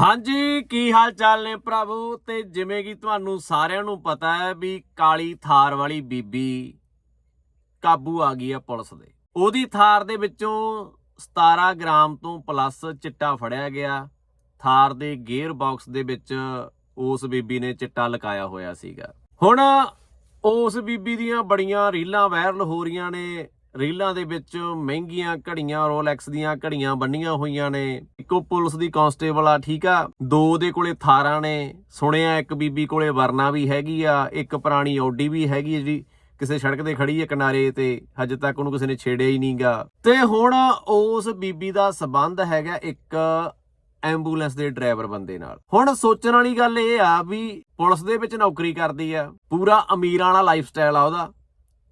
ਹਾਂਜੀ, ਕੀ ਹਾਲ ਚਾਲ ਨੇ ਪ੍ਰਭੂ? ਤੇ ਜਿਵੇਂ ਕਿ ਤੁਹਾਨੂੰ ਸਾਰਿਆਂ ਨੂੰ ਪਤਾ ਹੈ ਵੀ ਕਾਲੀ ਥਾਰ ਵਾਲੀ ਬੀਬੀ ਕਾਬੂ ਆ ਗਈ ਹੈ ਪੁਲਿਸ ਦੇ। ਉਹਦੀ ਥਾਰ ਦੇ ਵਿੱਚੋਂ 17 ਗ੍ਰਾਮ ਤੋਂ ਪਲੱਸ ਚਿੱਟਾ ਫੜਿਆ ਗਿਆ। ਥਾਰ ਦੇ ਗੇਅਰ ਬਾਕਸ ਦੇ ਵਿੱਚ ਉਸ ਬੀਬੀ ਨੇ ਚਿੱਟਾ ਲਗਾਇਆ ਹੋਇਆ ਸੀਗਾ। ਹੁਣ ਉਸ ਬੀਬੀ ਦੀਆਂ ਬੜੀਆਂ ਰੀਲਾਂ ਵਾਇਰਲ ਹੋ ਰਹੀਆਂ ਨੇ। ਰੀਲਾਂ ਦੇ ਵਿੱਚ ਮਹਿੰਗੀਆਂ ਘੜੀਆਂ ਰੋਲੈਕਸ ਦੀਆਂ ਘੜੀਆਂ ਬੰਨੀਆਂ ਹੋਈਆਂ ਨੇ। ਇੱਕੋ ਪੁਲਿਸ ਦੀ ਕਾਂਸਟੇਬਲ ਆ, ਠੀਕ ਆ? ਦੋ ਦੇ ਕੋਲੇ ਥਾਰਾਂ ਨੇ। ਸੁਣਿਆ ਇੱਕ ਬੀਬੀ ਕੋਲੇ ਵਰਨਾ ਵੀ ਹੈਗੀ ਆ, ਇੱਕ ਪੁਰਾਣੀ ਓਡੀ ਵੀ ਹੈਗੀ ਜਿਹੜੀ ਕਿਸੇ ਸੜਕ ਤੇ ਖੜੀ ਹੈ ਕਿਨਾਰੇ ਤੇ, ਹਜੇ ਤੱਕ ਉਹਨੂੰ ਕਿਸੇ ਨੇ ਛੇੜਿਆ ਹੀ ਨਹੀਂਗਾ ਤੇ ਹੁਣ ਉਸ ਬੀਬੀ ਦਾ ਸਬੰਧ ਹੈਗਾ ਇੱਕ ਐਂਬੂਲੈਂਸ ਦੇ ਡਰਾਈਵਰ ਬੰਦੇ ਨਾਲ। ਹੁਣ ਸੋਚਣ ਵਾਲੀ ਗੱਲ ਇਹ ਆ ਵੀ ਪੁਲਿਸ ਦੇ ਵਿੱਚ ਨੌਕਰੀ ਕਰਦੀ ਆ। ਪੂਰਾ ਅਮੀਰਾਂ ਵਾਲਾ ਲਾਈਫ ਸਟਾਈਲ ਆ ਉਹਦਾ।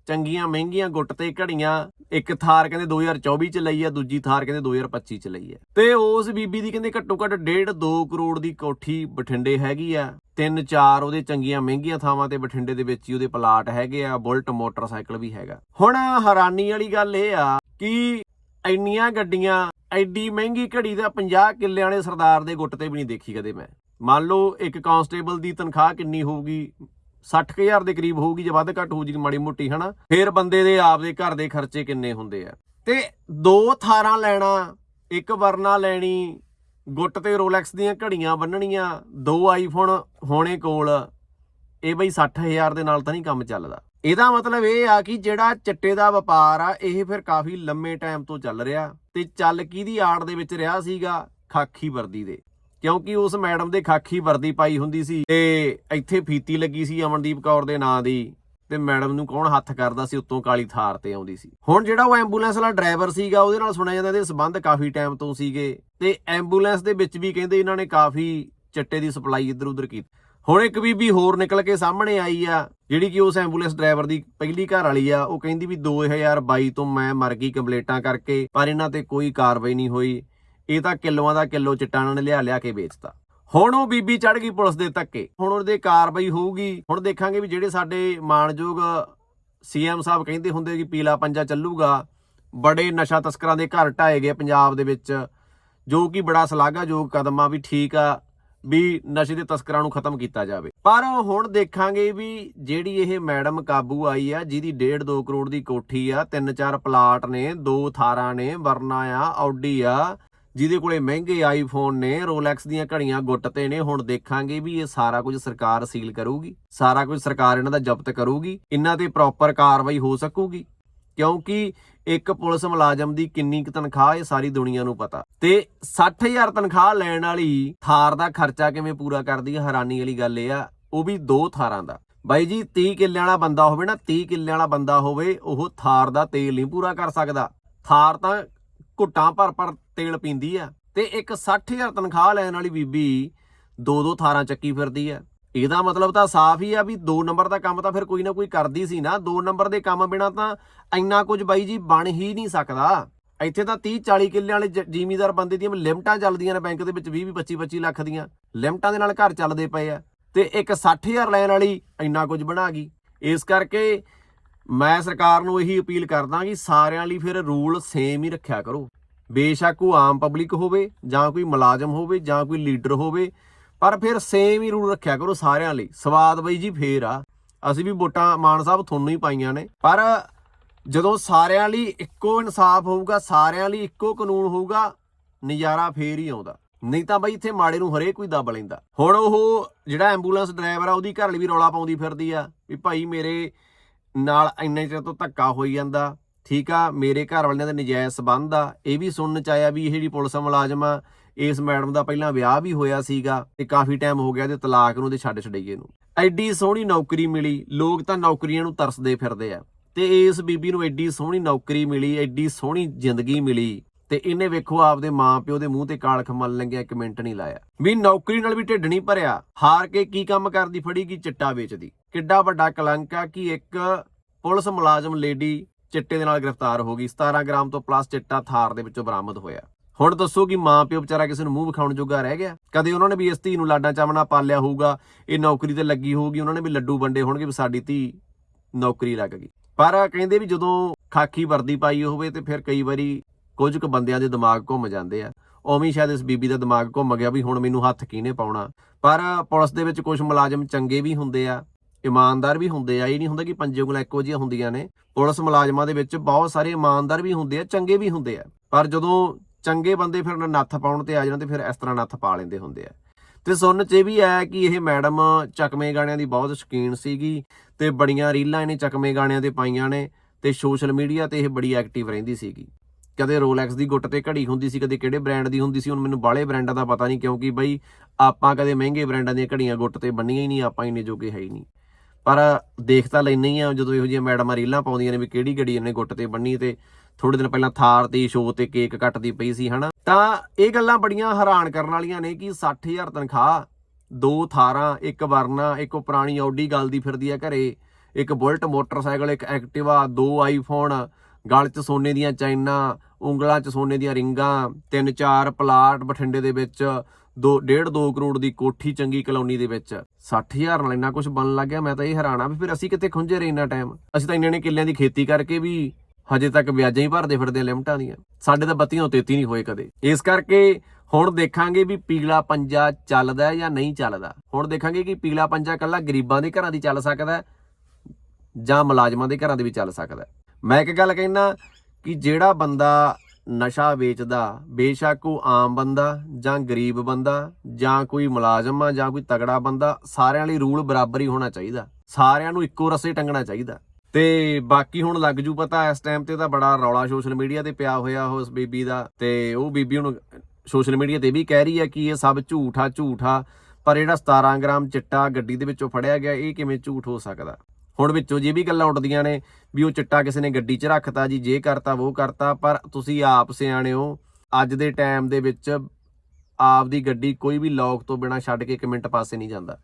ਚੰਗੀਆਂ, ਮਹਿੰਗੀਆਂ ਗੁੱਟ ਤੇ ਘੜੀਆਂ, ਇੱਕ ਥਾਰ ਕਹਿੰਦੇ 2024 ਚ ਲਈ ਆ, ਦੂਜੀ ਥਾਰ ਕਹਿੰਦੇ 2025 ਚ ਲਈ ਆ। ਤੇ ਉਸ ਬੀਬੀ ਦੀ ਕਹਿੰਦੇ ਘੱਟੋ ਘੱਟ 1.5 2 ਕਰੋੜ ਦੀ ਕੋਠੀ ਬਠਿੰਡੇ ਹੈਗੀ ਆ। ਤਿੰਨ ਚਾਰ ਉਹਦੇ ਚੰਗੀਆਂ, ਮਹਿੰਗੀਆਂ ਥਾਵਾਂ ਤੇ ਬਠਿੰਡੇ ਦੇ ਵਿੱਚ ਹੀ ਉਹਦੇ ਪਲਾਟ ਹੈਗੇ ਆ, ਬੁਲਟ ਮੋਟਰਸਾਈਕਲ ਵੀ ਹੈਗਾ। ਹੁਣ ਹੈਰਾਨੀ ਵਾਲੀ ਗੱਲ ਇਹ ਆ ਕਿ ਇੰਨੀਆਂ ਗੱਡੀਆਂ, ਐਡੀ ਮਹਿੰਗੀ ਘੜੀ ਦਾ 50 ਕਿੱਲੇ ਵਾਲੇ ਸਰਦਾਰ ਦੇ ਗੁੱਟ ਤੇ ਵੀ ਨਹੀਂ ਦੇਖੀ ਕਦੇ ਮੈਂ। ਮੰਨ ਲਓ ਇੱਕ ਕਾਂਸਟੇਬਲ ਦੀ ਤਨਖਾਹ ਕਿੰਨੀ ਹੋਊਗੀ 60000 ਦੇ ਕਰੀਬ ਹੋਊਗੀ, ਜੇ ਵੱਧ ਘੱਟ ਹੋ ਜੀ ਮਾੜੀ ਮੋਟੀ, ਹਨਾ? ਫਿਰ ਬੰਦੇ ਦੇ ਆਪ ਦੇ ਘਰ ਦੇ ਖਰਚੇ ਕਿੰਨੇ ਹੁੰਦੇ ਆ? ਤੇ ਦੋ ਥਾਰਾਂ ਲੈਣਾ, ਇੱਕ ਵਰਨਾ ਲੈਣੀ, ਗੁੱਟ ਤੇ ਰੋਲੈਕਸ ਦੀਆਂ ਘੜੀਆਂ ਬੰਨਣੀਆਂ, ਦੋ ਆਈਫੋਨ ਹੋਣੇ ਕੋਲ, ਇਹ ਬਈ 60000 ਦੇ ਨਾਲ ਤਾਂ ਨਹੀਂ ਕੰਮ ਚੱਲਦਾ। ਇਹਦਾ ਮਤਲਬ ਇਹ ਆ ਕਿ ਜਿਹੜਾ ਚਿੱਟੇ ਦਾ ਵਪਾਰ ਆ, ਇਹ ਫਿਰ ਕਾਫੀ ਲੰਮੇ ਟਾਈਮ ਤੋਂ ਚੱਲ ਰਿਹਾ ਤੇ ਚੱਲ ਕਿਹਦੀ ਆੜ ਦੇ ਵਿੱਚ ਰਿਹਾ ਸੀਗਾ? ਖਾਕੀ ਵਰਦੀ ਦੇ। ਕਿਉਂਕਿ ਉਸ ਮੈਡਮ ਦੇ ਖਾਕੀ ਵਰਦੀ ਪਾਈ ਹੁੰਦੀ ਸੀ ਤੇ ਇੱਥੇ ਫੀਤੀ ਲੱਗੀ ਸੀ ਅਮਨਦੀਪ ਕੌਰ ਦੇ ਨਾਂ ਦੀ ਤੇ ਮੈਡਮ ਨੂੰ ਕੌਣ ਹੱਥ ਕਰਦਾ ਸੀ ਉੱਤੋਂ ਕਾਲੀ ਥਾਰ ਤੇ ਆਉਂਦੀ ਸੀ। ਹੁਣ ਜਿਹੜਾ ਉਹ ਐਂਬੂਲੈਂਸ ਵਾਲਾ ਡਰਾਈਵਰ ਸੀਗਾ, ਉਹਦੇ ਨਾਲ ਸੁਣਿਆ ਜਾਂਦਾ ਇਹਦੇ ਸਬੰਧ ਕਾਫੀ ਟਾਈਮ ਤੋਂ ਸੀਗੇ ਤੇ ਐਂਬੂਲੈਂਸ ਦੇ ਵਿੱਚ ਵੀ ਕਹਿੰਦੇ ਇਹਨਾਂ ਨੇ ਕਾਫੀ ਚਿੱਟੇ ਦੀ ਸਪਲਾਈ ਇੱਧਰ ਉੱਧਰ ਕੀਤੀ। ਹੁਣ ਇੱਕ ਬੀਬੀ ਹੋਰ ਨਿਕਲ ਕੇ ਸਾਹਮਣੇ ਆਈ ਆ, ਜਿਹੜੀ ਕਿ ਉਸ ਐਂਬੂਲੈਂਸ ਡਰਾਈਵਰ ਦੀ ਪਹਿਲੀ ਘਰ ਵਾਲੀ ਆ, ਉਹ ਕਹਿੰਦੀ ਵੀ 2022 ਤੋਂ ਮੈਂ ਮਰ ਗਈ ਕੰਪਲੇਟਾਂ ਕਰਕੇ, ਪਰ ਇਹਨਾਂ ਤੇ ਕੋਈ ਕਾਰਵਾਈ ਨਹੀਂ ਹੋਈ। ਇਹ ਤਾਂ ਕਿਲੋਆਂ ਦਾ ਕਿਲੋ ਚਿੱਟਾ ਉਹਨਾਂ ਨੇ ਲਿਆ ਲਿਆ ਕੇ ਵੇਚਤਾ। ਹੁਣ ਉਹ ਬੀਬੀ ਚੜ ਗਈ ਪੁਲਿਸ ਦੇ ਧੱਕੇ। ਹੁਣ ਉਹਦੇ ਕਾਰਵਾਈ ਹੋਊਗੀ। ਹੁਣ ਦੇਖਾਂਗੇ ਵੀ ਜਿਹੜੇ ਸਾਡੇ ਮਾਣਯੋਗ ਸੀਐਮ ਸਾਹਿਬ ਕਹਿੰਦੇ ਹੁੰਦੇ ਕਿ ਪੀਲਾ ਪੰਜਾ ਚੱਲੂਗਾ, ਬੜੇ ਨਸ਼ਾ ਤਸਕਰਾਂ ਦੇ ਘਰ ਢਾਏ ਗਏ ਪੰਜਾਬ ਦੇ ਵਿੱਚ, ਜੋ ਕਿ ਬੜਾ ਸ਼ਲਾਘਾਯੋਗ ਕਦਮ ਆ ਵੀ ਠੀਕ ਆ ਵੀ ਨਸ਼ੇ ਦੇ ਤਸਕਰਾਂ ਨੂੰ ਖਤਮ ਕੀਤਾ ਜਾਵੇ। ਪਰ ਹੁਣ ਦੇਖਾਂਗੇ ਵੀ ਜਿਹੜੀ ਇਹ ਮੈਡਮ ਕਾਬੂ ਆਈ ਆ, ਜਿਹਦੀ 1.5 2 ਕਰੋੜ ਦੀ ਕੋਠੀ ਆ, ਤਿੰਨ ਚਾਰ ਪਲਾਟ ਨੇ, ਦੋ ਥਾਰਾਂ ਨੇ, ਵਰਨਾ ਆ ਆਡੀ ਆ ਜਿਹਦੇ ਕੋਲੇ ਮਹਿੰਗੇ ਆਈਫੋਨ ਨੇ ਰੋਲੈਕਸ ਦੀਆਂ ਘੜੀਆਂ ਗੁੱਟ ਤੇ ਨੇ, ਹੁਣ ਦੇਖਾਂਗੇ ਵੀ ਇਹ ਸਾਰਾ ਕੁਝ ਸਰਕਾਰ ਸੀਲ ਕਰੂਗੀ। ਸਾਰਾ ਕੁਝ ਸਰਕਾਰ ਇਹਨਾਂ ਦਾ ਜ਼ਬਤ ਕਰੂਗੀ, ਇਹਨਾਂ ਤੇ ਪ੍ਰੋਪਰ ਕਾਰਵਾਈ ਹੋ ਸਕੂਗੀ। ਕਿਉਂਕਿ ਇੱਕ ਪੁਲਿਸ ਮੁਲਾਜ਼ਮ ਦੀ ਕਿੰਨੀ ਕੁ ਤਨਖਾਹ, ਇਹ ਸਾਰੀ ਦੁਨੀਆ ਨੂੰ ਪਤਾ। ਤੇ 60000 ਤਨਖਾਹ ਲੈਣ ਵਾਲੀ ਥਾਰ ਦਾ ਖਰਚਾ ਕਿਵੇਂ ਪੂਰਾ ਕਰਦੀ ਹੈ? ਹੈਰਾਨੀ ਵਾਲੀ ਗੱਲ ਇਹ ਆ, ਉਹ ਵੀ ਦੋ ਥਾਰਾਂ ਦਾ। ਬਾਈ ਜੀ 30 ਕਿੱਲਿਆਂ ਵਾਲਾ ਬੰਦਾ ਹੋਵੇ ਨਾ 30 ਕਿੱਲੇ ਵਾਲਾ ਬੰਦਾ ਹੋਵੇ, ਉਹ ਥਾਰ ਦਾ ਤੇਲ ਨਹੀਂ ਪੂਰਾ ਕਰ ਸਕਦਾ। ਥਾਰ ਤਾਂ ਘੁੱਟਾਂ ਭਰ ਭਰ ਤੇਲ ਪੀਂਦੀ ਆ ਤੇ ਇੱਕ 60000 ਤਨਖਾਹ ਲੈਣ ਵਾਲੀ ਬੀਬੀ ਦੋ ਦੋ ਥਾਰਾਂ ਚੱਕੀ ਫਿਰਦੀ ਆ। ਇਹਦਾ ਮਤਲਬ ਤਾਂ ਸਾਫ਼ ਹੀ ਆ ਵੀ ਦੋ ਨੰਬਰ ਦਾ ਕੰਮ ਤਾਂ ਫਿਰ ਕੋਈ ਨਾ ਕੋਈ ਕਰਦੀ ਸੀ ਨਾ। ਦੋ ਨੰਬਰ ਦੇ ਕੰਮ ਬਿਨਾ ਤਾਂ ਇੰਨਾ ਕੁਝ ਬਾਈ ਜੀ ਬਣ ਹੀ ਨਹੀਂ ਸਕਦਾ। ਇੱਥੇ ਤਾਂ 30 40 ਕਿੱਲੇ ਵਾਲੇ ਜ- ਜ਼ਿਮੀਂਦਾਰ ਬੰਦੇ ਦੀਆਂ ਲਿਮਟਾਂ ਚੱਲਦੀਆਂ ਨੇ ਬੈਂਕ ਦੇ ਵਿੱਚ 20 25 25 ਲੱਖ ਦੀਆਂ। ਲਿਮਟਾਂ ਦੇ ਨਾਲ ਘਰ ਚੱਲਦੇ ਪਏ ਆ। ਤੇ ਇੱਕ 60000 ਲੈਣ ਵਾਲੀ ਇੰਨਾ ਕੁਝ ਬਣਾ ਗਈ। ਇਸ ਕਰਕੇ ਮੈਂ ਸਰਕਾਰ ਨੂੰ ਇਹੀ ਅਪੀਲ ਕਰਦਾ ਕਿ ਸਾਰਿਆਂ ਲਈ ਫਿਰ ਰੂਲ ਸੇਮ ਹੀ ਰੱਖਿਆ ਕਰੋ। ਬੇਸ਼ੱਕ ਉਹ ਆਮ ਪਬਲਿਕ ਹੋਵੇ ਜਾਂ ਕੋਈ ਮੁਲਾਜ਼ਮ ਹੋਵੇ ਜਾਂ ਕੋਈ ਲੀਡਰ ਹੋਵੇ, ਪਰ ਫਿਰ ਸੇਮ ਹੀ ਰੂਲ ਰੱਖਿਆ ਕਰੋ ਸਾਰਿਆਂ ਲਈ। ਸਵਾਦ ਬਈ ਜੀ ਫੇਰ ਆ। ਅਸੀਂ ਵੀ ਵੋਟਾਂ ਮਾਨ ਸਾਹਿਬ ਤੁਹਾਨੂੰ ਹੀ ਪਾਈਆਂ ਨੇ। ਪਰ ਜਦੋਂ ਸਾਰਿਆਂ ਲਈ ਇੱਕੋ ਇਨਸਾਫ ਹੋਊਗਾ, ਸਾਰਿਆਂ ਲਈ ਇੱਕੋ ਕਾਨੂੰਨ ਹੋਊਗਾ, ਨਜ਼ਾਰਾ ਫੇਰ ਹੀ ਆਉਂਦਾ। ਨਹੀਂ ਤਾਂ ਬਈ ਇੱਥੇ ਮਾੜੇ ਨੂੰ ਹਰੇਕ ਕੋਈ ਦੱਬ ਲੈਂਦਾ। ਹੁਣ ਉਹ ਜਿਹੜਾ ਐਂਬੂਲੈਂਸ ਡਰਾਈਵਰ ਆ, ਉਹਦੀ ਘਰ ਲਈ ਵੀ ਰੌਲਾ ਪਾਉਂਦੀ ਫਿਰਦੀ ਆ, ਵੀ ਭਾਈ ਮੇਰੇ ਨਾਲ ਇੰਨੇ ਚਿਰ ਤੋਂ ਧੱਕਾ ਹੋਈ ਜਾਂਦਾ, ਠੀਕ ਆ, ਮੇਰੇ ਘਰ ਵਾਲਿਆਂ ਦੇ ਨਜਾਇਜ਼ ਸਬੰਧ ਆ, ਇਹ ਵੀ ਸੁਣਨ ਚ ਆਇਆ ਵੀ ਇਹ ਜਿਹੜੀ ਪੁਲਿਸ ਮੁਲਾਜ਼ਮ ਆ, ਇਸ ਮੈਡਮ ਦਾ ਪਹਿਲਾਂ ਵਿਆਹ ਵੀ ਹੋਇਆ ਸੀਗਾ ਤੇ ਕਾਫੀ ਟਾਈਮ ਹੋ ਗਿਆ ਤੇ ਤਲਾਕ ਨੂੰ ਤੇ ਛੱਡ ਛੜਈਏ ਨੂੰ। ਐਡੀ ਸੋਹਣੀ ਨੌਕਰੀ ਮਿਲੀ, ਲੋਕ ਤਾਂ ਨੌਕਰੀਆਂ ਨੂੰ ਤਰਸਦੇ ਫਿਰਦੇ ਆ ਤੇ ਇਸ ਬੀਬੀ ਨੂੰ ਐਡੀ ਸੋਹਣੀ ਨੌਕਰੀ ਮਿਲੀ, ਐਡੀ ਸੋਹਣੀ ਜ਼ਿੰਦਗੀ ਮਿਲੀ ਤੇ ਇਹਨੇ ਵੇਖੋ ਆਪਦੇ ਮਾਪਿਓ ਦੇ ਮੂੰਹ ਤੇ ਕਾਲਖ ਮਲ ਲੰਗਿਆ ਇੱਕ ਮਿੰਟ ਨਹੀਂ ਲਾਇਆ। ਵੀ ਨੌਕਰੀ ਨਾਲ ਵੀ ਢਿੱਡ ਨਹੀਂ ਭਰਿਆ, ਹਾਰ ਕੇ ਕੀ ਕੰਮ ਕਰਦੀ ਫੜੀ ਗਈ ਚਿੱਟਾ ਵੇਚਦੀ। ਕਿੱਡਾ ਵੱਡਾ ਕਲੰਕ ਆ ਕਿ ਇੱਕ ਪੁਲਿਸ ਮੁਲਾਜ਼ਮ ਲੇਡੀ ਚਿੱਟੇ ਦੇ ਨਾਲ ਗ੍ਰਿਫਤਾਰ ਹੋ ਗਈ 17 ਗ੍ਰਾਮ ਤੋਂ ਪਲੱਸ ਚਿੱਟਾ ਥਾਰ ਦੇ ਵਿੱਚੋਂ ਬਰਾਮਦ ਹੋਇਆ। ਹੁਣ ਦੱਸੋ ਕਿ ਮਾਂ ਪਿਓ ਵਿਚਾਰਾ ਕਿਸੇ ਨੂੰ ਮੂੰਹ ਵਿਖਾਉਣ ਜੋਗਾ ਰਹਿ ਗਿਆ? ਕਦੇ ਉਹਨਾਂ ਨੇ ਵੀ ਇਸ ਧੀ ਨੂੰ ਲਾਡਾਂ ਚਾਵਣਾ ਪਾਲਿਆ ਹੋਊਗਾ? ਇਹ ਨੌਕਰੀ ਤੇ ਲੱਗੀ ਹੋਊਗੀ, ਉਹਨਾਂ ਨੇ ਵੀ ਲੱਡੂ ਵੰਡੇ ਹੋਣਗੇ ਵੀ ਸਾਡੀ ਧੀ ਨੌਕਰੀ ਲੱਗ ਗਈ। ਪਰ ਕਹਿੰਦੇ ਵੀ ਜਦੋਂ ਖਾਕੀ ਵਰਦੀ ਪਾਈ ਹੋਵੇ ਤੇ ਫਿਰ ਕਈ ਵਾਰੀ ਕੁਝ ਕੁ ਬੰਦਿਆਂ ਦੇ ਦਿਮਾਗ ਘੁੰਮ ਜਾਂਦੇ ਆ। ਉਵੇਂ ਸ਼ਾਇਦ ਇਸ ਬੀਬੀ ਦਾ ਦਿਮਾਗ ਘੁੰਮ ਗਿਆ ਵੀ ਹੁਣ ਮੈਨੂੰ ਹੱਥ ਕਿਹਨੇ ਪਾਉਣਾ? ਪਰ ਪੁਲਿਸ ਦੇ ਵਿੱਚ ਕੁਝ ਮੁਲਾਜ਼ਮ ਚੰਗੇ ਵੀ ਹੁੰਦੇ ਆ। ਇਮਾਨਦਾਰ ਵੀ ਹੁੰਦੇ ਆ, ਇਹ ਨਹੀਂ ਹੁੰਦਾ ਕਿ ਪੰਜੇ ਉਂਗਲਾਂ ਇੱਕੋ ਜਿਹੀਆਂ ਹੁੰਦੀਆਂ ਨੇ। ਪੁਲਿਸ ਮੁਲਾਜ਼ਮਾਂ ਦੇ ਵਿੱਚ ਬਹੁਤ ਸਾਰੇ ਇਮਾਨਦਾਰ ਵੀ ਹੁੰਦੇ ਆ, ਚੰਗੇ ਵੀ ਹੁੰਦੇ ਆ। ਪਰ ਜਦੋਂ ਚੰਗੇ ਬੰਦੇ ਫਿਰ ਨੱਥ ਪਾਉਣ ਤੇ ਆ ਜਾਣ ਤੇ ਫਿਰ ਇਸ ਤਰ੍ਹਾਂ ਨੱਥ ਪਾ ਲੈਂਦੇ ਹੁੰਦੇ ਆ। ਤੇ ਸੁਣਨ ਚ ਇਹ ਵੀ ਆਇਆ ਕਿ ਇਹ ਮੈਡਮ ਚਕਮੇ ਗਾਣਿਆਂ ਦੀ ਬਹੁਤ ਸ਼ੌਕੀਨ ਸੀਗੀ ਤੇ ਬੜੀਆਂ ਰੀਲਾਂ ਇਹਨੇ ਚਕਮੇ ਗਾਣਿਆਂ ਤੇ ਪਾਈਆਂ ਨੇ ਤੇ ਸੋਸ਼ਲ ਮੀਡੀਆ ਤੇ ਇਹ ਬੜੀ ਐਕਟਿਵ ਰਹਿੰਦੀ ਸੀਗੀ। ਕਦੇ ਰੋਲੈਕਸ ਦੀ ਗੁੱਟ ਤੇ ਘੜੀ ਹੁੰਦੀ ਸੀ, ਕਦੇ ਕਿਹੜੇ ਬ੍ਰਾਂਡ ਦੀ ਹੁੰਦੀ ਸੀ, ਹੁਣ ਮੈਨੂੰ ਬਾਹਲੇ ਬ੍ਰਾਂਡਾਂ ਦਾ ਪਤਾ ਨਹੀਂ ਕਿਉਂਕਿ ਬਈ ਆਪਾਂ ਕਦੇ ਮਹਿੰਗੇ ਬ੍ਰਾਂਡਾਂ ਦੀਆਂ ਘੜੀਆਂ ਗੁੱਟ ਤੇ ਬੰਨੀਆਂ ਹੀ ਨਹੀਂ, ਆਪਾਂ ਇੰਨੇ ਜੋਗੇ ਹੈ ਹੀ ਨਹੀਂ। ਪਰ ਦੇਖ ਤਾਂ ਲੈਂਦੇ ਹੀ ਆ ਜਦੋਂ ਇਹੋ ਜਿਹੀਆਂ ਮੈਡਮਾਂ ਰੀਲਾਂ ਪਾਉਂਦੀਆਂ ਨੇ ਵੀ ਕਿਹੜੀ ਗੱਡੀ ਇਹਨੇ ਗੁੱਟ ਤੇ ਬੰਨੀ ਤੇ ਥੋੜੇ ਦਿਨ ਪਹਿਲਾਂ ਥਾਰ ਤੇ ਸ਼ੋਅ ਤੇ ਕੇਕ ਕੱਟਦੀ ਪਈ ਸੀ, ਹਨਾ? ਤਾਂ ਇਹ ਗੱਲਾਂ ਬੜੀਆਂ ਹੈਰਾਨ ਕਰਨ ਵਾਲੀਆਂ ਨੇ ਕਿ 60000 ਤਨਖਾਹ, ਦੋ ਥਾਰਾਂ, ਇੱਕ ਵਰਨਾ, ਇੱਕ ਉਹ ਪੁਰਾਣੀ ਆਡੀ ਗਲਦੀ ਫਿਰਦੀ ਆ ਘਰੇ, ਇੱਕ ਬੁਲਟ ਮੋਟਰਸਾਈਕਲ, ਇੱਕ ਐਕਟਿਵਾ, ਦੋ ਆਈਫੋਨ ਗਲ 'ਚ ਸੋਨੇ ਦੀਆਂ ਚੈਨਾਂ, ਉਂਗਲਾਂ 'ਚ ਸੋਨੇ ਦੀਆਂ ਰਿੰਗਾਂ, ਤਿੰਨ ਚਾਰ ਪਲਾਟ ਬਠਿੰਡੇ ਦੇ ਵਿੱਚ ਦੋ, ਡੇਢ 2 ਕਰੋੜ ਦੀ ਕੋਠੀ ਚੰਗੀ ਕਲੋਨੀ ਦੇ ਵਿੱਚ। 60000 ਨਾਲ ਇੰਨਾ ਕੁਝ ਬਣਨ ਲੱਗ ਗਿਆ, ਮੈਂ ਤਾਂ ਇਹ ਹੈਰਾਨ ਆ ਵੀ ਫਿਰ ਅਸੀਂ ਕਿੱਥੇ ਖੁੰਝੇ ਰਹੇ ਇੰਨਾ ਟਾਈਮ ਅਸੀਂ ਤਾਂ ਇੰਨੇ ਨੇ ਕਿੱਲਿਆਂ ਦੀ ਖੇਤੀ ਕਰਕੇ ਵੀ ਹਜੇ ਤੱਕ ਵਿਆਜਾਂ ਹੀ ਭਰਦੇ ਫਿਰਦੇ ਆ ਲਿਮਟਾਂ ਦੀਆਂ। ਸਾਡੇ ਤਾਂ ਬੱਤੀਆਂ ਤੇਤੀ ਨਹੀਂ ਹੋਏ ਕਦੇ। ਇਸ ਕਰਕੇ ਹੁਣ ਦੇਖਾਂਗੇ ਵੀ ਪੀਲਾ ਪੰਜਾ ਚੱਲਦਾ ਜਾਂ ਨਹੀਂ ਚੱਲਦਾ। ਹੁਣ ਦੇਖਾਂਗੇ ਕਿ ਪੀਲਾ ਪੰਜਾ ਕੱਲਾ ਗਰੀਬਾਂ ਦੇ ਘਰਾਂ ਦੀ ਚੱਲ ਸਕਦਾ ਜਾਂ ਮੁਲਾਜ਼ਮਾਂ ਦੇ ਘਰਾਂ ਦੇ ਵੀ ਚੱਲ ਸਕਦਾ ਮੈਂ ਇੱਕ ਗੱਲ ਕਹਿਣਾ ਕਿ ਜਿਹੜਾ ਬੰਦਾ ਨਸ਼ਾ ਵੇਚਦਾ, ਬੇਸ਼ੱਕ ਉਹ ਆਮ ਬੰਦਾ ਜਾਂ ਗਰੀਬ ਬੰਦਾ ਜਾਂ ਕੋਈ ਮੁਲਾਜ਼ਮ ਆ ਜਾਂ ਕੋਈ ਤਗੜਾ ਬੰਦਾ, ਸਾਰਿਆਂ ਲਈ ਰੂਲ ਬਰਾਬਰ ਹੀ ਹੋਣਾ ਚਾਹੀਦਾ। ਸਾਰਿਆਂ ਨੂੰ ਇੱਕੋ ਰਸੇ ਟੰਗਣਾ ਚਾਹੀਦਾ। ਤੇ ਬਾਕੀ ਹੁਣ ਲੱਗ ਜੂ ਪਤਾ, ਇਸ ਟਾਈਮ ਤੇ ਤਾਂ ਬੜਾ ਰੌਲਾ ਸੋਸ਼ਲ ਮੀਡੀਆ ਤੇ ਪਿਆ ਹੋਇਆ ਉਸ ਬੀਬੀ ਦਾ ਤੇ ਉਹ ਬੀਬੀ ਹੁਣ ਸੋਸ਼ਲ ਮੀਡੀਆ ਤੇ ਵੀ ਕਹਿ ਰਹੀ ਹੈ ਕਿ ਇਹ ਸਭ ਝੂਠਾ ਝੂਠਾ ਪਰ ਜਿਹੜਾ 17 ਗ੍ਰਾਮ ਚਿੱਟਾ ਗੱਡੀ ਦੇ ਵਿੱਚੋਂ ਫੜਿਆ ਗਿਆ, ਇਹ ਕਿਵੇਂ ਝੂਠ ਹੋ ਸਕਦਾ? ਹੁਣ ਵਿੱਚੋਂ ਜੇ ਵੀ ਗੱਲਾਂ ਉੱਡਦੀਆਂ ਨੇ ਵੀ ਉਹ ਚਿੱਟਾ ਕਿਸੇ ਨੇ ਗੱਡੀ 'ਚ ਰੱਖਤਾ ਜੀ, ਜੇ ਕਰਤਾ ਉਹ ਕਰਤਾ, ਪਰ ਤੁਸੀਂ ਆਪ ਸਿਆਣੇ ਹੋ, ਅੱਜ ਦੇ ਟਾਈਮ ਦੇ ਵਿੱਚ ਆਪ ਦੀ ਗੱਡੀ ਕੋਈ ਵੀ ਲੌਕ ਤੋਂ ਬਿਨਾ ਛੱਡ ਕੇ ਇੱਕ ਮਿੰਟ ਪਾਸੇ ਨਹੀਂ ਜਾਂਦਾ।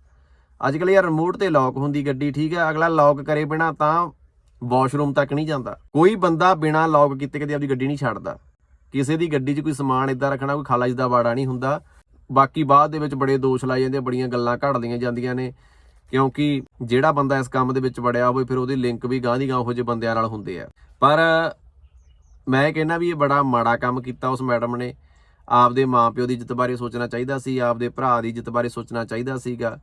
ਅੱਜ ਕੱਲ੍ਹ ਯਾਰ ਰਿਮੋਟ ਤੇ ਲੌਕ ਹੁੰਦੀ ਗੱਡੀ, ਠੀਕ ਹੈ, ਅਗਲਾ ਲੌਕ ਕਰੇ ਬਿਨਾ ਤਾਂ ਵਾਸ਼ਰੂਮ ਤੱਕ ਨਹੀਂ ਜਾਂਦਾ। ਕੋਈ ਬੰਦਾ ਬਿਨਾ ਲੌਕ ਕੀਤੇ ਕਦੇ ਆਪਦੀ ਗੱਡੀ ਨਹੀਂ ਛੱਡਦਾ। ਕਿਸੇ ਦੀ ਗੱਡੀ 'ਚ ਕੋਈ ਸਮਾਨ ਇਦਾਂ ਰੱਖਣਾ, ਕੋਈ ਖਾਲਾ ਦਾ ਬਾੜਾ ਨਹੀਂ ਹੁੰਦਾ। ਬਾਕੀ ਬਾਅਦ ਦੇ ਵਿੱਚ ਬੜੇ ਦੋਸ਼ ਲਾਏ ਜਾਂਦੇ ਬੜੀਆਂ ਗੱਲਾਂ ਘੜਦੀਆਂ ਜਾਂਦੀਆਂ ਨੇ। ਕਿਉਂਕਿ ਜਿਹੜਾ ਬੰਦਾ ਇਸ ਕੰਮ ਦੇ ਵਿੱਚ ਵੜਿਆ ਹੋਵੇ, ਫਿਰ ਉਹਦੀ ਲਿੰਕ ਵੀ ਗਾਂ ਦੀ ਗਾਂ ਉਹੋ ਜਿਹੇ ਬੰਦਿਆਂ ਨਾਲ ਹੁੰਦੇ ਆ। ਪਰ ਮੈਂ ਕਹਿੰਦਾ ਵੀ ਇਹ ਬੜਾ ਮਾੜਾ ਕੰਮ ਕੀਤਾ ਉਸ ਮੈਡਮ ਨੇ। ਆਪਦੇ ਮਾਪਿਓ ਦੀ ਇੱਜ਼ਤ ਬਾਰੇ ਸੋਚਣਾ ਚਾਹੀਦਾ ਸੀ, ਆਪਦੇ ਭਰਾ ਦੀ ਇੱਜ਼ਤ ਬਾਰੇ ਸੋਚਣਾ ਚਾਹੀਦਾ ਸੀਗਾ।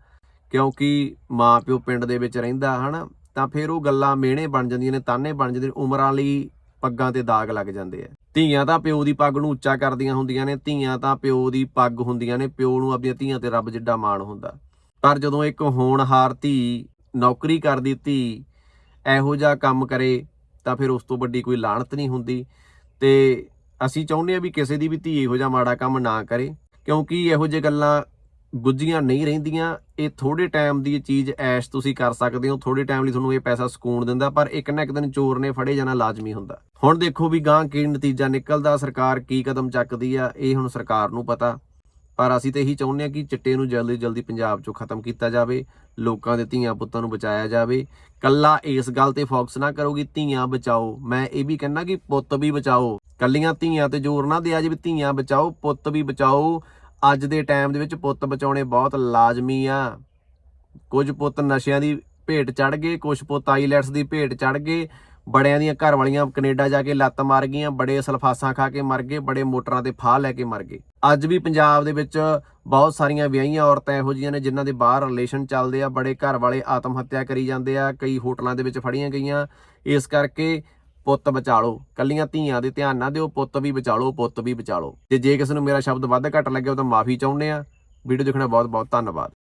ਕਿਉਂਕਿ ਮਾਪਿਓ ਪਿੰਡ ਦੇ ਵਿੱਚ ਰਹਿੰਦਾ, ਹਨਾ, ਤਾਂ ਫਿਰ ਉਹ ਗੱਲਾਂ ਮਿਹਣੇ ਬਣ ਜਾਂਦੀਆਂ ਨੇ, ਤਾਨੇ ਬਣ ਜਾਂਦੇ ਨੇ, ਉਮਰਾਂ ਲਈ ਪੱਗਾਂ ਤੇ ਦਾਗ ਲੱਗ ਜਾਂਦੇ ਆ। ਧੀਆਂ ਤਾਂ ਪਿਓ ਦੀ ਪੱਗ ਨੂੰ ਉੱਚਾ ਕਰਦੀਆਂ ਹੁੰਦੀਆਂ ਨੇ, ਧੀਆਂ ਤਾਂ ਪਿਓ ਦੀ ਪੱਗ ਹੁੰਦੀਆਂ ਨੇ, ਪਿਓ ਨੂੰ ਆਪਣੀਆਂ ਧੀਆਂ ਤੇ ਰੱਬ ਜਿੱਡਾ ਮਾਣ ਹੁੰਦਾ। ਪਰ ਜਦੋਂ ਇੱਕ ਹੋਣਹਾਰ ਧੀ ਨੌਕਰੀ ਕਰਦੀ, ਧੀ ਇਹੋ ਜਿਹਾ ਕੰਮ ਕਰੇ, ਤਾਂ ਫਿਰ ਉਸ ਤੋਂ ਵੱਡੀ ਕੋਈ ਲਾਹਣਤ ਨਹੀਂ ਹੁੰਦੀ। ਤੇ ਅਸੀਂ ਚਾਹੁੰਦੇ ਆ ਵੀ ਕਿਸੇ ਦੀ ਵੀ ਧੀ ਇਹੋ ਜਿਹਾ ਮਾੜਾ ਕੰਮ ਨਾ ਕਰੇ, ਕਿਉਂਕਿ ਇਹੋ ਜਿਹੇ ਗੱਲਾਂ ਗੁੱਝੀਆਂ ਨਹੀਂ ਰਹਿੰਦੀਆਂ। ਇਹ ਥੋੜੇ ਟਾਈਮ ਦੀ ਚੀਜ਼ ਐਸ਼ ਤੁਸੀਂ ਕਰ ਸਕਦੇ ਹੋ ਥੋੜੇ ਟਾਈਮ ਲਈ ਤੁਹਾਨੂੰ ਇਹ ਪੈਸਾ ਸਕੂਨ ਦਿੰਦਾ, ਪਰ ਇੱਕ ਨਾ ਇੱਕ ਦਿਨ ਚੋਰ ਨੇ ਫੜੇ ਜਾਣਾ ਲਾਜ਼ਮੀ ਹੁੰਦਾ। ਹੁਣ ਦੇਖੋ ਵੀ ਗਾਂ ਕੀ ਨਤੀਜਾ ਨਿਕਲਦਾ, ਸਰਕਾਰ ਕੀ ਕਦਮ ਚੱਕਦੀ ਆ, ਇਹ ਹੁਣ ਸਰਕਾਰ ਨੂੰ ਪਤਾ। ਪਰ ਅਸੀਂ ਤੇ ਇਹੀ ਚਾਹੁੰਦੇ ਹਾਂ ਕਿ ਚਿੱਟੇ ਨੂੰ ਜਲਦੀ ਜਲਦੀ ਪੰਜਾਬ ਚੋਂ ਖਤਮ ਕੀਤਾ ਜਾਵੇ, ਲੋਕਾਂ ਦੇ ਧੀਆਂ ਪੁੱਤਾਂ ਨੂੰ ਬਚਾਇਆ ਜਾਵੇ। ਕੱਲਾ ਇਸ ਗੱਲ ਤੇ ਫੋਕਸ ਨਾ ਕਰੋ ਕਿ ਧੀਆਂ ਬਚਾਓ। ਮੈਂ ਇਹ ਵੀ ਕਹਿੰਦਾ ਕਿ ਪੁੱਤ ਵੀ ਬਚਾਓ। ਕੱਲੀਆਂ ਧੀਆਂ ਤੇ ਜ਼ੋਰ ਨਾ ਦਿਆ ਜੇ ਵੀ ਧੀਆਂ ਬਚਾਓ, ਪੁੱਤ ਵੀ ਬਚਾਓ। ਅੱਜ ਦੇ ਟਾਈਮ ਦੇ ਵਿੱਚ ਪੁੱਤ ਬਚਾਉਣੇ ਬਹੁਤ ਲਾਜ਼ਮੀ ਆ। ਕੁਝ ਪੁੱਤ ਨਸ਼ਿਆਂ ਦੀ ਭੇਟ ਚੜ ਗਏ, ਕੁਝ ਪੁੱਤ ਆਈਲੈਟਸ ਦੀ ਭੇਟ ਚੜ ਗਏ। ਬੜਿਆਂ ਦੀਆਂ ਘਰ ਵਾਲੀਆਂ ਕੈਨੇਡਾ ਜਾ ਕੇ ਲੱਤ ਮਾਰ ਗਈਆਂ, ਬੜੇ ਸਲਫਾਸਾਂ ਖਾ ਕੇ ਮਰ ਗਏ, ਬੜੇ ਮੋਟਰਾਂ ਤੇ ਫਾਹ ਲੈ ਕੇ ਮਰ ਗਏ। ਅੱਜ ਵੀ ਪੰਜਾਬ ਦੇ ਵਿੱਚ ਬਹੁਤ ਸਾਰੀਆਂ ਵਿਆਹੀਆਂ ਔਰਤਾਂ ਇਹੋ ਜਿਹੀਆਂ ਨੇ ਜਿਨ੍ਹਾਂ ਦੇ ਬਾਹਰ ਰਿਲੇਸ਼ਨ ਚੱਲਦੇ ਆ, ਬੜੇ ਘਰ ਵਾਲੇ ਆਤਮ ਹੱਤਿਆ ਕਰੀ ਜਾਂਦੇ ਆ, ਕਈ ਹੋਟਲਾਂ ਦੇ ਵਿੱਚ ਫੜੀਆਂ ਗਈਆਂ। ਇਸ ਕਰਕੇ ਪੁੱਤ ਬਚਾ ਲਓ ਕੱਲੀਆਂ ਧੀਆਂ ਦੇ ਧਿਆਨ ਨਾ ਦਿਓ, ਪੁੱਤ ਵੀ ਬਚਾ ਲਓ ਪੁੱਤ ਵੀ ਬਚਾ ਲਓ ਤੇ ਜੇ ਕਿਸੇ ਨੂੰ ਮੇਰਾ ਸ਼ਬਦ ਵੱਧ ਘੱਟ ਲੱਗਿਆ ਤਾਂ ਮਾਫੀ ਚਾਹੁੰਦੇ ਆ। ਵੀਡੀਓ ਦੇਖਣਾ ਬਹੁਤ ਬਹੁਤ ਧੰਨਵਾਦ।